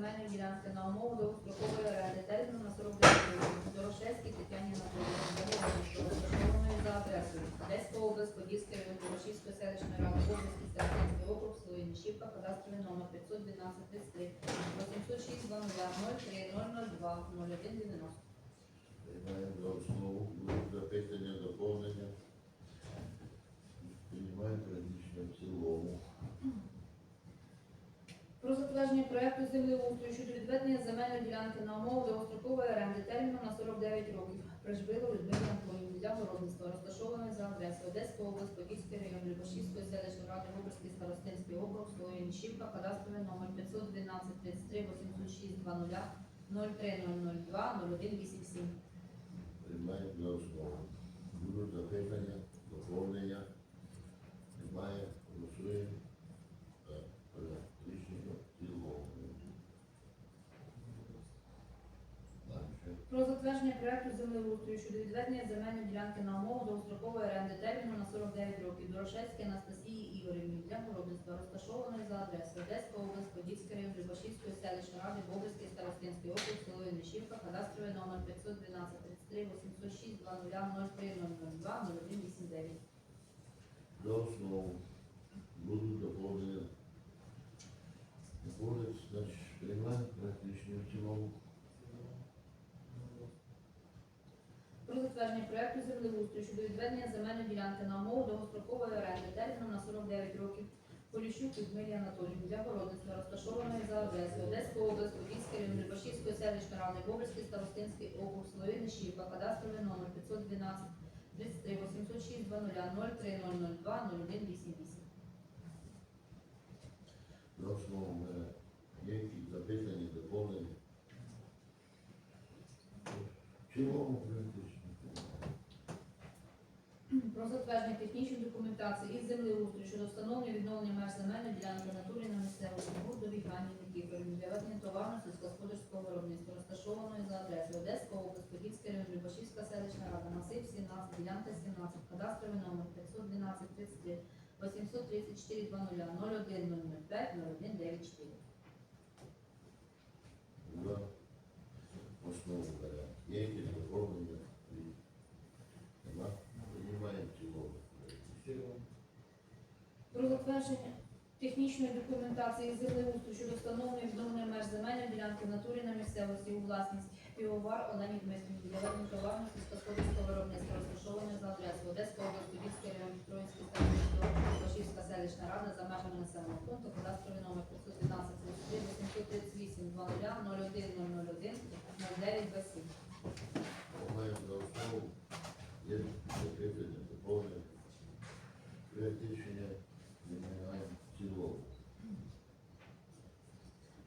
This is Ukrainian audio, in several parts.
земельної ділянки на умову довгострокової оренди терміну на 49 років Дорошевській Тетяні Анатоліївні, розташованої за адресою Одеська область, Подільський район, Дорошівської селищної ради, Обов'язкий Старостинський округ, село Нішівка, кадастровий номер 512 33 806 00 03 002 01 90. Приймаємо за основу. Будуть запитання, доповнення. Приймаємо рішення в цілому. Про затвердження проекту землеустрою щодо відведення земельної ділянки на умову довгострокової оренди терміном на 49 років. Прижбило Людмилі Анатоліївні для городництва, розташованої за адресою Одеська область, Подільський район, Любашівської селищної ради, Виборський старостинський округ, село Янішівка, кадастровий номер 512 33 806 00 03002 0187. Приймаємо за основу. Будуть запитання, доповнення. Немає. Голосуємо. Так, порядок. Рішення в цілому. Дальше. Про затвердження проекту землеустрою щодо відведення земельної ділянки на умову довгострокової оренди терміну на 49 років Дорошевській Анастасії Ігорівні для городництва, розташованої за адресою Одеська область, Подільський район, Любашівської селищної ради, Бобрський старостинський округ, село Янишівка, кадастровий номер 512 33 806 00 03 002 0189. За основу. Будуть доповнення. Не буде, значить, приймаємо проект в цілому. Про затвердження проекту землеустрою щодо відведення земельної ділянки на умову довгострокової оренди терміном на 49 років Поліщук Людмилі Анатоліївні для городництва, розташованої за адресою Одеська область, Подільський район, Любашівської селищної ради, Бобрський старостинський округ, Словини Шівка, кадастровий номер 512 33 806 00 03 002 0188. За основу є якісь запитання, доповнення. В цілому проект рішення. Про затвердження технічної документації із землеустрою щодо встановлення відновлення меж земельної ділянки натурі на місцевості Бурдові Ганні Нікіфорівні для ведення товарного сільськогосподарського виробництва, розташованої за адресою Одеська область, Подільський район, Любашівська селищна рада, масив 17, ділянка 17, кадастровий номер 512 33 834 00 01 005 01 94. За основу бере. Є якісь доповнення? Ні. Нема? Приймаємо в цілому. проект рішення. Про затвердження технічної документації землеустрою щодо встановлення відновлення меж земельної ділянки в натурі на місцевості у власність півовар Олені Дмитрівні для ведення товарного сільськогосподарського виробництва, розташованої за адресою Одеська область, Подільський район, Троїцький старостинський округ, Башівська селищна рада за межами населеного пункту, кадастровий номер 512 33 838 00 01 001 09 27. Приймаємо за основу. Є запитання, доповнення. Рішення цілому.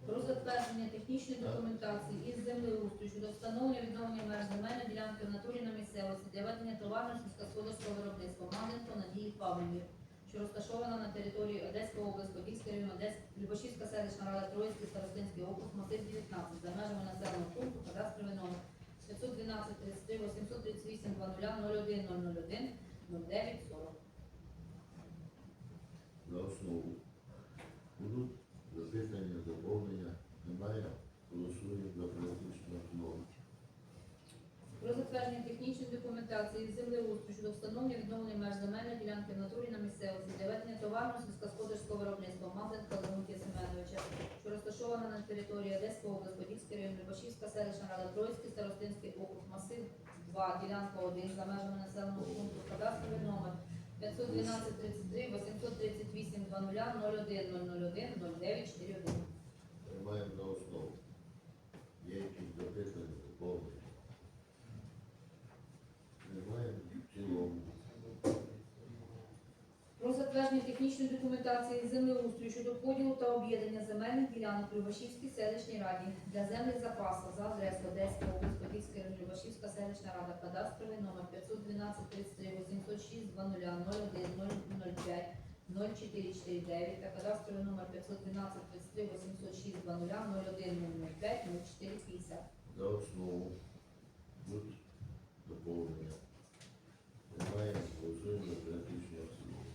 Про затвердження технічної документації із землеустрою щодо встановлення відновлення меж земельної ділянки в натурі на місцевості для ведення товарного сільськогосподарського виробництва Маденко Надії Павлівні, що розташована на території Одеської області, Подільський район, Одес, Любашівська селищна рада, Троїцький старостинський округ, масив 19, за межами населеного пункту, кадастровий номер 512 33 838 00 01 001 09 40. За основу. Будуть запитання, доповнення. Немає. Голосуємо за проект рішення в цілому. Про затвердження з землеустрою щодо встановлення відновлення меж земельної ділянки в натурі на місцевості для ведення товарного сільськогосподарського виробництва Мазенка Леонтія Семеновича, що розташована на території Одеської області, Подільський район, Любашівська селищна рада, Троїцький старостинський округ, масив 2, ділянка 1 за межами населеного пункту, кадастровий номер 512 33 838 00 01 001 09 41. Приймаємо за основу. Є якісь запитання, доповнення. Приймаємо в цілому. Про затвердження технічної документації землеустрою щодо поділу та об'єднання земельних ділянок в Любашівській селищній раді для земних запасів за адресою Одеська область, Подільська Любашівська селищна рада, кадастровий номер 512 33 806 00 01 005 0449 та кадастровий номер 512 33 806 00 01 005 0450. За основу. Будуть доповнення. Немає. Голосуємо за проект рішення в цілому.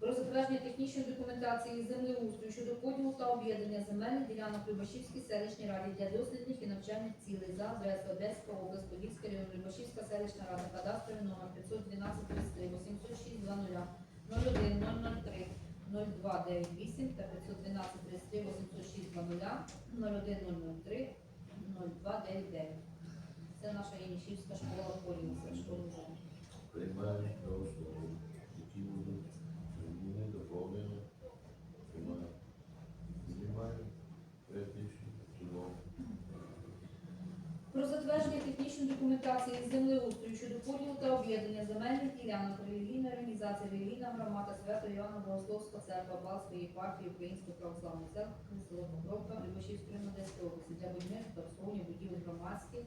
Про затвердження технічної документації землеустрою щодо поділу та об'єднання земельних ділянок Любашівській селищній раді для дослідних і навчальних цілей за адресою Одеська область, Подільська район, Любашівська селищна рада, кадастровий номер 512 33 806 00 01 003 0298 та 512 33 806 00 01 003 0299. Це наша Єнішівська школа Поліція, школа. Приймаємо основу. Які будуть зміни, доповнення? Приймаємо. Знімаємо. Проект рішення в цілому. Про затвердження технічної документації з землеустрою щодо поділу та об'єднання земельних ділянок релігійна організація, релігійна громада Свято Івана Богословська церква Балської єпархії Української православної церкви село Покровка Любашівської Одеської області для будівництва обслуговування будівель громадських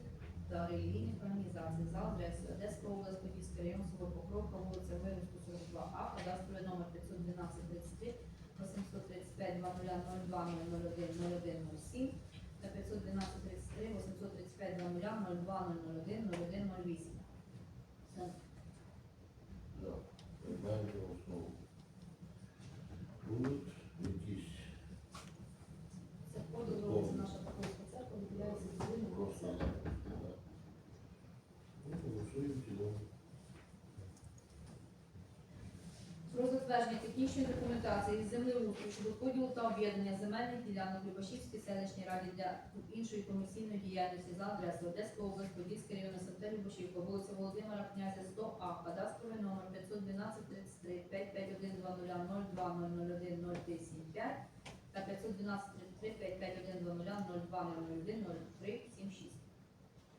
та релігійних організацій за адресою Одеська область, Подільський район, село Покровка, вулиця Вируску, 42А, кадастровий номер 512 33 835 00 02 001 01 07 та 512 33 835 00 02 001 01 08. Це За. Приймаємо за основу. Будуть якісь Це поділ робиться наша Покровська церква, виділяється з будинок. просто. да. Ну, Голосуємо в цілому. Про затвердження технічної документації із землеустрою щодо поділу та об'єднання земельних ділянок Любашівській селищній раді для іншої комерційної діяльності за адресою Одеська область, Подільський район, СМТ Любашівка, вулиця Володимира Князя 100А, кадастровий номер 512 33 551 00 02 001 0375 та 512 33 551 00 02 001 0376.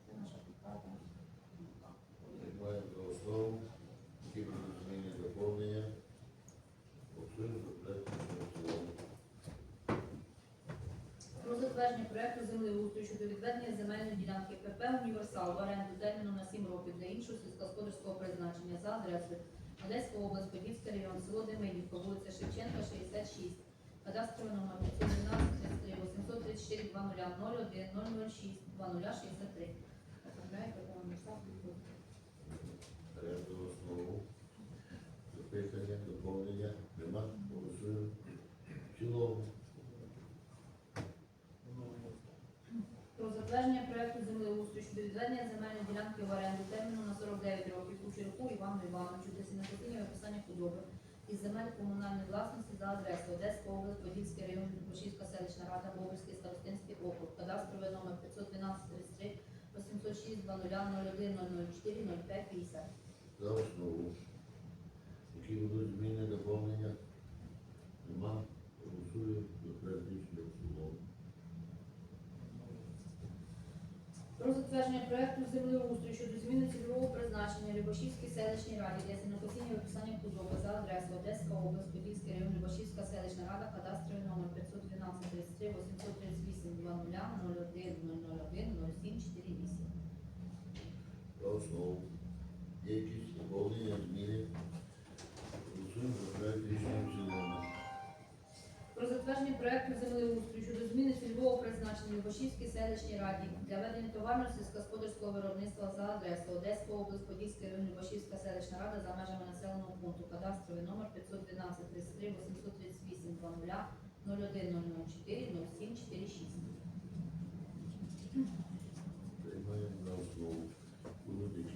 Це наша підкарта. Які будуть зміни, доповнення? Голосуємо за проект рішення в цілому. Про затвердження проекту землеустрою щодо відведення земельної ПП Універсал в оренду терміном на 7 років для іншого сільськогосподарського призначення за адресою Одеська область, Подільський район, село Демидівка, вулиця Шевченка, 66, кадастровий номер 512 33 834 20 01 006 2063. Оформляє ПП Універсал. За основу. Запитання, доповнення? Нема? Голосуємо в цілому. Про затвердження проекту землеустрою щодо відведення земельної ділянки в оренду терміну на 49 років Кучерку Івану Івановичу для сінокосіння виписання худоби із земель комунальної власності за адресою Одеська область, Подільський район, Бушівська селищна рада, Бобрський старостинський округ, кадастровий номер 512 33 806 00 01 004 05 50. За основу. Які будуть зміни, доповнення? Нема? Голосуємо за проект в цілому. Про затвердження проекту землеустрою щодо зміни цільового призначення Любашівській селищній раді для сінокосіння виписання худоби за адресою Одеська область, Подільський район, Любашівська селищна рада, кадастровий номер 512 33 838 00 01 001 07 48. За основу. Є якісь доповнення, зміни? Голосуємо за проект рішення в цілому. Про затвердження проекту землеустрою Любашівській селищній раді для ведення товарного сільськогосподарського виробництва за адресою Одеська область, Подільський район, Любашівська селищна рада за межами населеного пункту. Кадастровий номер 512 33 838 00 01 004 07 46. Приймаємо за основу. Будуть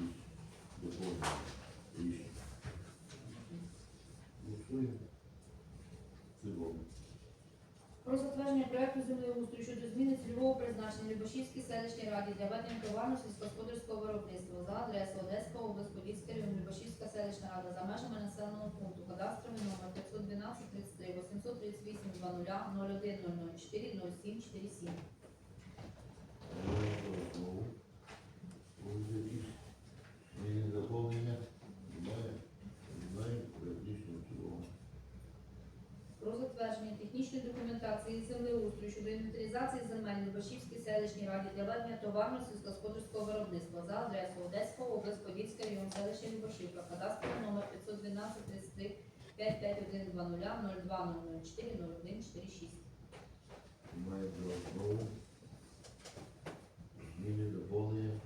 в цілому. Про затвердження проекту землеустрою щодо зміни цільового призначення Любашівській селищній раді для ведення товарно сільськогосподарського виробництва за адресою Одеська область, Подільський район, Любашівська селищна рада за межами населеного пункту. Кадастровий номер 512 33 838 00 01 004 07 47. Приймаємо за основу. Будуть якісь зміни, доповнення? Немає? Приймаємо проект рішення в цілому. Про затвердження технічної документації землеустрою щодо інвентаризації земель Любашівській селищній раді для ведення товарного сільськогосподарського виробництва за адресою Одеська область, Подільський район, селище Любашівка, кадастровий номер 512 33 551 00 02 004 01 46. Основу. Зміни, доповнення?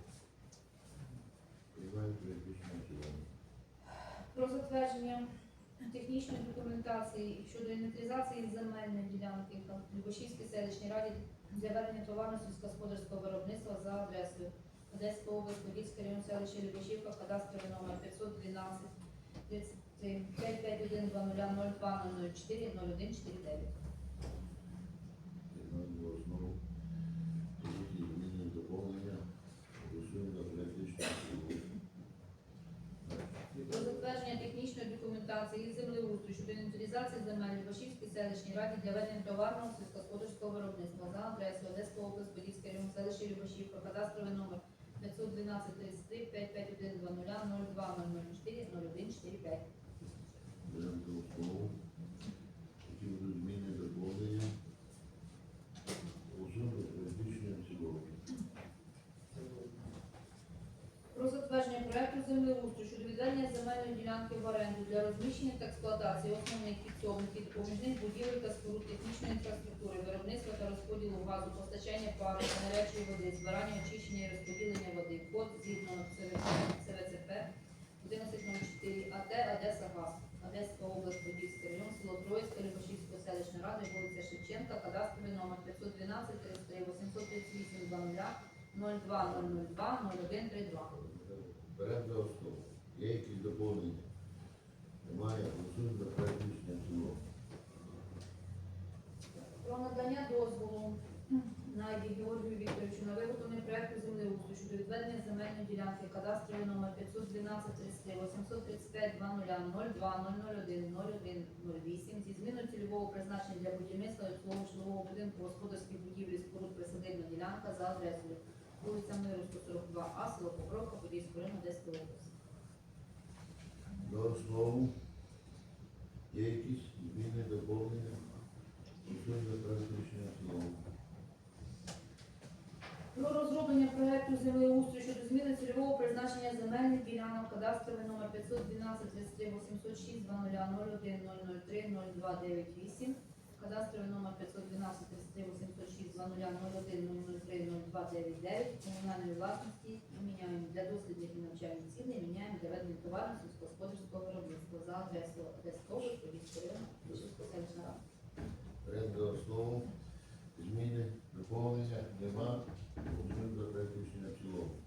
Приймаємо. Про затвердження технічної документації щодо інвентаризації земельної ділянки Любошівській селищній раді для ведення товарно сільськогосподарського виробництва за адресою Одеська область, Подільський район селища Любошівка, кадастровий номер 512 33 551 0002 004 0149. Приймаємо за основу. Які зміни доповнення. Голосуємо за проект рішення в цілому. Про затвердження технічної документації із землеустрою щодо інвентаризації земель Любашівській селищній раді для ведення товарного сільськогосподарського виробництва за адресою Одеська область, Подільський район, селище Любашівка, кадастровий номер 512 33 551 02 004 0145. Беремо за основу. Які будуть зміни доповнення. Голосуємо за проект рішення в цілому. Про затвердження проекту землеустрою щодо відведення земельної ділянки в оренду для розміщення та експлуатації основних підсобних і допоміжних будівель та споруд технічної інфраструктури, виробництва та розподілу газу, постачання пари та гарячої води, збирання, очищення і розподілення води, код згідно ЦВЦП 1104 АТ Одеса Газ, Одеська область, Подільський район, село Троїцьке, Любашівської селищної ради, вулиця Шевченка, кадастровий номер 512 33 838 00 02 002 0132. Беремо за основу. Є якісь доповнення? Немає. Голосуємо за проект рішення в цілому. Про надання дозволу Найді Георгію Вікторовичу на виготовлення проекту землеустрою щодо відведення земельної ділянки кадастровий номер 512 33 835 00 02 001 01 08 зі зміною цільового призначення для будівництва обслуговування житлового будинку господарських будівлі споруд присадибна ділянка за адресою вулиця Миру 142 А, село Покровка, Подільського району, Одеської області. За основу. Є якісь зміни доповнення? Рішення в цілому про розроблення проекту землеустрою щодо зміни цільового призначення земельних ділянок кадастровий номер 512 23 806 2001 003 0298 кадастровий номер 512 33 806 2001 003 0299 комунальної власності міняємо для дослідних і навчальних цілей, міняємо для ведення товарів сільськогосподарського виробництва за адресою Одеського, Подільського району, Селищна Рада. Ряд до основу зміни, доповнення, нема, пропонуємо за проєкт рішення в цілому.